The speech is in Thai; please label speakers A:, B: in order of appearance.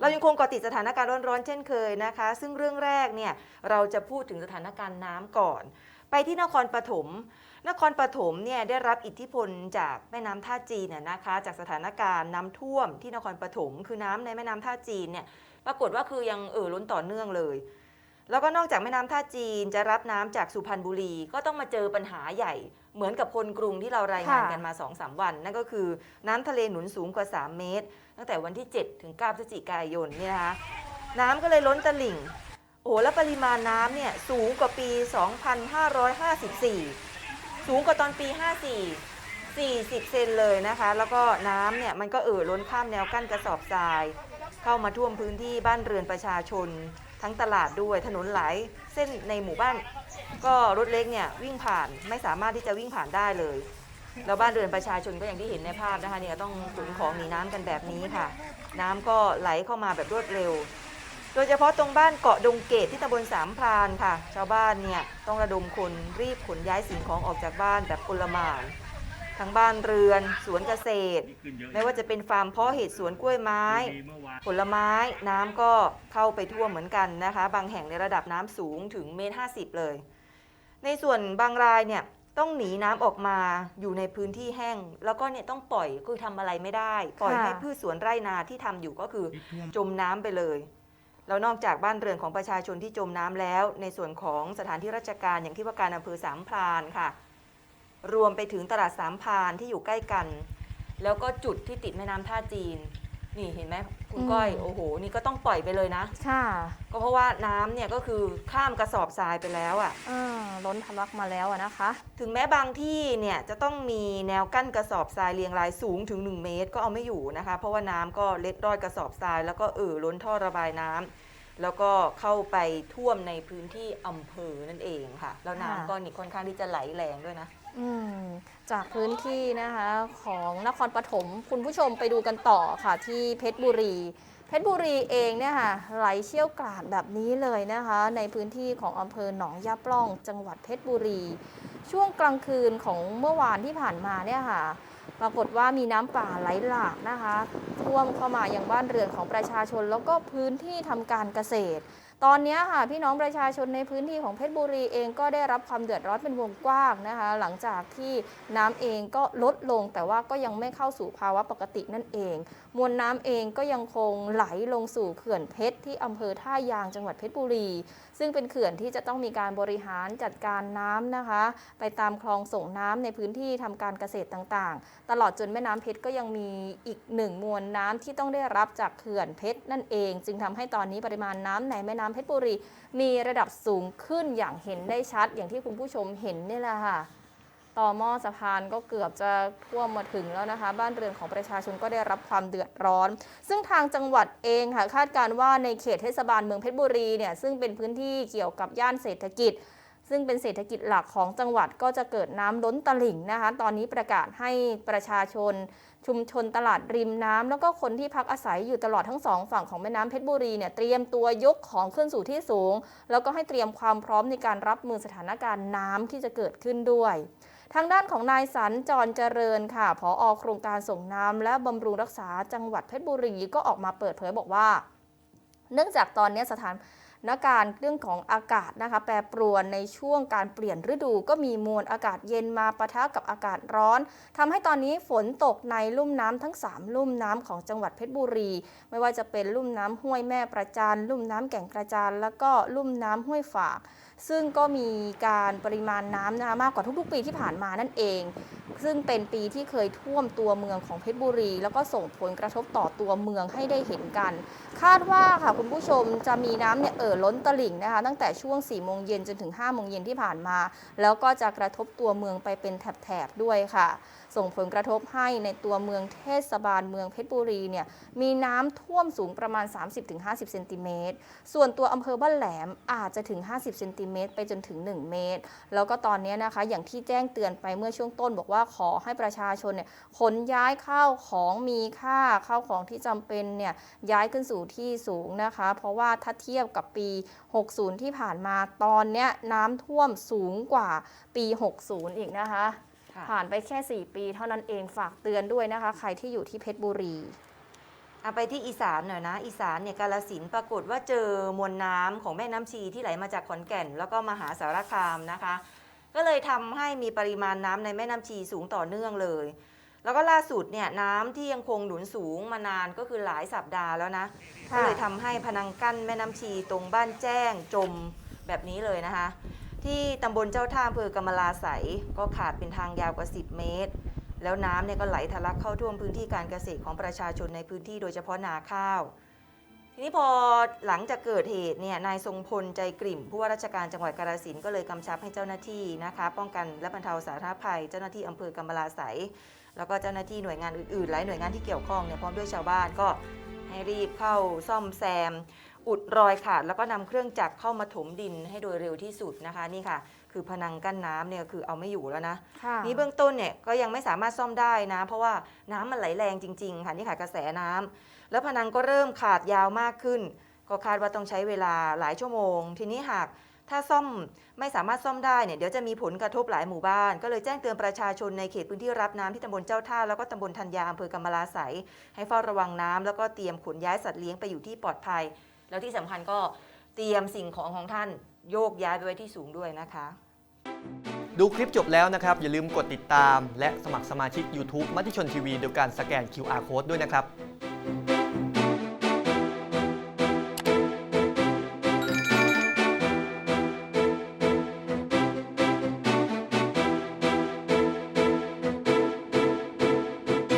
A: เรายังคงเกาะติดสถานการณ์ร้อนๆเช่นเคยนะคะ ซึ่งเรื่องแรกเนี่ยเราจะพูดถึงสถานการณ์น้ำก่อน ไปที่นครปฐมนครปฐมเนี่ยได้รับอิทธิพลจากแม่น้ำท่าจีนน่ยนะคะ จากสถานการณ์น้ำท่วมที่นครปฐมคือน้ำในแม่น้ำท่าจีนเนี่ยปรากฏว่าคือยังเอ่อล้นต่อเนื่องเลย แล้วก็นอกจากแม่น้ำท่าจีนจะรับน้ำจากสุพรรณบุรี ก็ต้องมาเจอปัญหาใหญ่เหมือนกับคนกรุงที่เรารายงาน
B: ค่ะ
A: กันมา2-3วัน นั่นก็คือน้ำทะเลหนุนสูงกว่า 3 เมตร ตั้งแต่วันที่ 7 ถึง9พฤศจิกายนเนี่ยนะคะน้ำก็เลยล้นตลิ่ง โอ้โหแล้วปริมาณน้ำเนี่ยสูงกว่าปี 2554 สูงกว่าตอนปี 54 40 เซนเลยนะคะ แล้วก็น้ำเนี่ยมันก็เอ่อล้นข้ามแนวกั้นกระสอบทราย เข้ามาท่วมพื้นที่บ้านเรือนประชาชน ทั้งตลาดด้วยถนนหลายเส้นในหมู่บ้าน ก็รถเล็กเนี่ยวิ่งผ่านไม่สามารถที่จะวิ่งผ่านได้เลยแล้วบ้านเรือนประชาชนก็อย่างที่เห็นในภาพนะคะเนี่ยต้องขนของหนีน้ำกันแบบนี้ค่ะ น้ำก็ไหลเข้ามาแบบรวดเร็ว โดยเฉพาะตรงบ้านเกาะดงเกตที่ตำบลสามพรานค่ะ ชาวบ้านเนี่ยต้องระดมคนรีบขนย้ายสิ่งของออกจากบ้านแบบพลหมาน ทั้งบ้านเรือน สวนเกษตร ไม่ว่าจะเป็นฟาร์มเพาะเห็ดสวนกล้วยไม้ ผลไม้น้ำก็เข้าไปท่วมเหมือนกันนะคะ บางแห่งในระดับน้ำสูงถึงเมตรห้าสิบเลย ในส่วนบางรายเนี่ยต้องหนีน้ำออกมาอยู่ในพื้นที่แห้ง แล้วก็เนี่ยต้องปล่อยคือทำอะไรไม่ได้ ปล่อยให้พืชสวนไร่นาที่ทำอยู่ก็คือจมน้ำไปเลยแล้วนอกจากบ้านเรือนของประชาชนที่จมน้ำแล้ว ในส่วนของสถานที่ราชการอย่างที่ว่าการอำเภอสามพรานค่ะ รวมไปถึงตลาดสามพรานที่อยู่ใกล้กัน แล้วก็จุดที่ติดแม่น้ำท่าจีน นี่เห็นไหมคุณก้อยโอ้โห นี่ก็ต้องปล่อยไปเลยนะ
B: ค่ะ
A: ก็เพราะว่าน้ำเนี่ยก็คือข้ามกระสอบทรายไปแล้วอะ่ะ
B: อ่าล้นทะลักมาแล้วอะนะคะ
A: ถึงแม้บางที่เนี่ยจะต้องมีแนวกั้นกระสอบทรายเรียงรายสูงถึง 1 เมตรก็เอาไม่อยู่นะคะ เพราะว่าน้ำก็เล็ดรอดกระสอบทรายแล้วก็เอ่อล้นท่อระบายน้ำ แล้วก็เข้าไปท่วมในพื้นที่อำเภอนั่นเองค่ะ แล้วน้ำก็นี่ค่อนข้างที่จะไหลแรงด้วยนะ
B: อืมจากพื้นที่นะคะของนครปฐมคุณผู้ชมไปดูกันต่อค่ะที่เพชรบุรี เพชรบุรีเองเนี่ยค่ะไหลเชี่ยวกราดแบบนี้เลยนะคะ ในพื้นที่ของอำเภอหนองยาปล้อง จังหวัดเพชรบุรี ช่วงกลางคืนของเมื่อวานที่ผ่านมาเนี่ยค่ะ ปรากฏว่ามีน้ำป่าไหลหลากนะคะ ท่วมเข้ามาอย่างบ้านเรือนของประชาชน แล้วก็พื้นที่ทำการเกษตร ตอนนี้ค่ะพี่น้องประชาชนในพื้นที่ของเพชรบุรีเองก็ได้รับความเดือดร้อนเป็นวงกว้างนะคะ หลังจากที่น้ำเองก็ลดลงแต่ว่าก็ยังไม่เข้าสู่ภาวะปกตินั่นเอง มวลน้ำเองก็ยังคงไหลลงสู่เขื่อนเพชรที่อำเภอท่ายางจังหวัดเพชรบุรี ซึ่งเป็นเขื่อนที่จะต้องมีการบริหารจัดการน้ำนะคะ ไปตามคลองส่งน้ำในพื้นที่ทำการเกษตรต่างๆ ตลอดจนแม่น้ำเพชรก็ยังมีอีกหนึ่งมวลนน้ำที่ต้องได้รับจากเขื่อนเพชรนั่นเอง จึงทำให้ตอนนี้ปริมาณน้ำในแม่น้ำเพชรบุรี มีระดับสูงขึ้นอย่างเห็นได้ชัด อย่างที่คุณผู้ชมเห็นนี่แหละค่ะต่อหม้อสะพานก็เกือบจะท่วมมาถึงแล้วนะคะ บ้านเรือนของประชาชนก็ได้รับความเดือดร้อน ซึ่งทางจังหวัดเองค่ะคาดการว่าในเขตเทศบาลเมืองเพชรบุรีเนี่ยซึ่งเป็นพื้นที่เกี่ยวกับย่านเศรษฐกิจ ซึ่งเป็นเศรษฐกิจหลักของจังหวัดก็จะเกิดน้ำล้นตลิ่งนะคะ ตอนนี้ประกาศให้ประชาชน ชุมชนตลาดริมน้ำแล้วก็คนที่พักอาศัยอยู่ตลอดทั้งสองฝั่งของแม่น้ำเพชรบุรีเนี่ยเตรียมตัวยกของขึ้นสู่ที่สูง แล้วก็ให้เตรียมความพร้อมในการรับมือสถานการณ์น้ำที่จะเกิดขึ้นด้วยทางด้านของนายสันจรเจริญค่ะ ผออโครงการส่งน้ำและบำรุงรักษาจังหวัดเพชรบุรีก็ออกมาเปิดเผยบอกว่า เนื่องจากตอนนี้สถาน นการเรื่องของอากาศนะคะ แปรปรวนในช่วงการเปลี่ยนฤดูก็มีมวลอากาศเย็นมาปะทะกับอากาศร้อนทำให้ตอนนี้ฝนตกในลุ่มน้ำทั้ง 3 ลุ่มน้ำของจังหวัดเพชรบุรี ไม่ว่าจะเป็นลุ่มน้ำห้วยแม่ประจานลุ่มน้ำแก่งกระจานแล้วก็ลุ่มน้ำห้วยฝาก ซึ่งก็มีการปริมาณน้ำนะคะมากกว่าทุกๆ ปีที่ผ่านมานั่นเอง ซึ่งเป็นปีที่เคยท่วมตัวเมืองของเพชรบุรี แล้วก็ส่งผลกระทบต่อตัวเมืองให้ได้เห็นกัน คาดว่าค่ะคุณผู้ชมจะมีน้ำเนี่ยเอ่อล้นตลิ่งนะคะตั้งแต่ช่วง4โมงเย็นจนถึง5โมงเย็นที่ผ่านมา แล้วก็จะกระทบตัวเมืองไปเป็นแถบๆด้วยค่ะ ส่งผลกระทบให้ในตัวเมืองเทศบาลเมืองเพชรบุรีเนี่ยมีน้ำท่วมสูงประมาณ 30-50เซนติเมตรส่วนตัวอำเภอบ้านแหลมอาจจะถึง 50เซนติเมตรไปจนถึง 1 เมตร แล้วก็ตอนนี้นะคะอย่างที่แจ้งเตือนไปเมื่อช่วงต้นบอกว่าขอให้ประชาชนเนี่ยขนย้ายข้าวของมีค่าข้าวของที่จำเป็นเนี่ยย้ายขึ้นสู่ที่สูงนะคะ เพราะว่าถ้าเทียบกับปี 60 ที่ผ่านมาตอนเนี้ยน้ำท่วมสูงกว่าปี 60 อีกนะคะ
A: ค่ะ
B: ผ่านไปแค่ 4 ปีเท่านั้นเองฝากเตือนด้วยนะคะ ใครที่อยู่ที่เพชรบุรี
A: เอาไปที่อีสานหน่อยนะ อีสานเนี่ยกาลสินธุ์ปรากฏว่าเจอมวลน้ำของแม่น้ำชีที่ไหลมาจากขอนแก่น แล้วก็มหาสารคามนะคะ ก็เลยทำให้มีปริมาณน้ำในแม่น้ำชีสูงต่อเนื่องเลย แล้วก็ล่าสุดเนี่ยน้ำที่ยังคงหนุนสูงมานานก็คือหลายสัปดาห์แล้วนะ
B: ค่ะ
A: ก็เลยทำให้พนังกั้นแม่น้ำชีตรงบ้านแจ้งจมแบบนี้เลยนะคะ ที่ตำบลเจ้าท่าอำเภอกำมะลาไสยก็ขาดเป็นทางยาวกว่า 10 เมตร แล้วน้ำเนี่ยก็ไหลทะลักเข้าท่วมพื้นที่การเกษตรของประชาชนในพื้นที่โดยเฉพาะนาข้าว ทีนี้พอหลังจากเกิดเหตุเนี่ยนายทรงพลใจกลิ่มผู้ว่าราชการจังหวัดกาฬสินธุ์ก็เลยกำชับให้เจ้าหน้าที่นะคะ ป้องกันและบรรเทาสาธารณภัย เจ้าหน้าที่อำเภอกำมะลาไสยแล้วก็เจ้าหน้าที่หน่วยงานอื่นๆหลายหน่วยงานที่เกี่ยวข้องเนี่ยพร้อมด้วยชาวบ้านก็ให้รีบเข้าซ่อมแซม อุดรอยขาดแล้วก็นำเครื่องจักรเข้ามาถมดินให้โดยเร็วที่สุดนะคะนี่ค่ะ คือพนังกั้นน้ำเนี่ยคือเอาไม่อยู่แล้วนะ
B: ค่ะ
A: นี่เบื้องต้นเนี่ยก็ยังไม่สามารถซ่อมได้นะ เพราะว่าน้ำมันไหลแรงจริง ๆ ค่ะนี่ค่ะกระแสน้ำแล้วพนังก็เริ่มขาดยาวมากขึ้น ก็คาดว่าต้องใช้เวลาหลายชั่วโมง ทีนี้หากถ้าซ่อมไม่สามารถซ่อมได้เนี่ยเดี๋ยวจะมีผลกระทบหลายหมู่บ้าน ก็เลยแจ้งเตือนประชาชนในเขตพื้นที่รับน้ำที่ตำบลเจ้าท่าแล้วก็ตำบลธัญญาอำเภอกำมะลาไสยให้เฝ้าระวังน้ำแล้วก็เตรียมขนย้ายสัตว์เลี้ยงไปอยู่ที่ปลอดภัย แล้วที่สำคัญก็เตรียมสิ่งของของท่าน โยกย้ายไปไว้ที่สูงด้วยนะคะ
C: ดูคลิปจบแล้วนะครับ อย่าลืมกดติดตาม และสมัครสมาชิก YouTube มติชนทีวีโดยการสแกน QR Code ด้วยนะครับ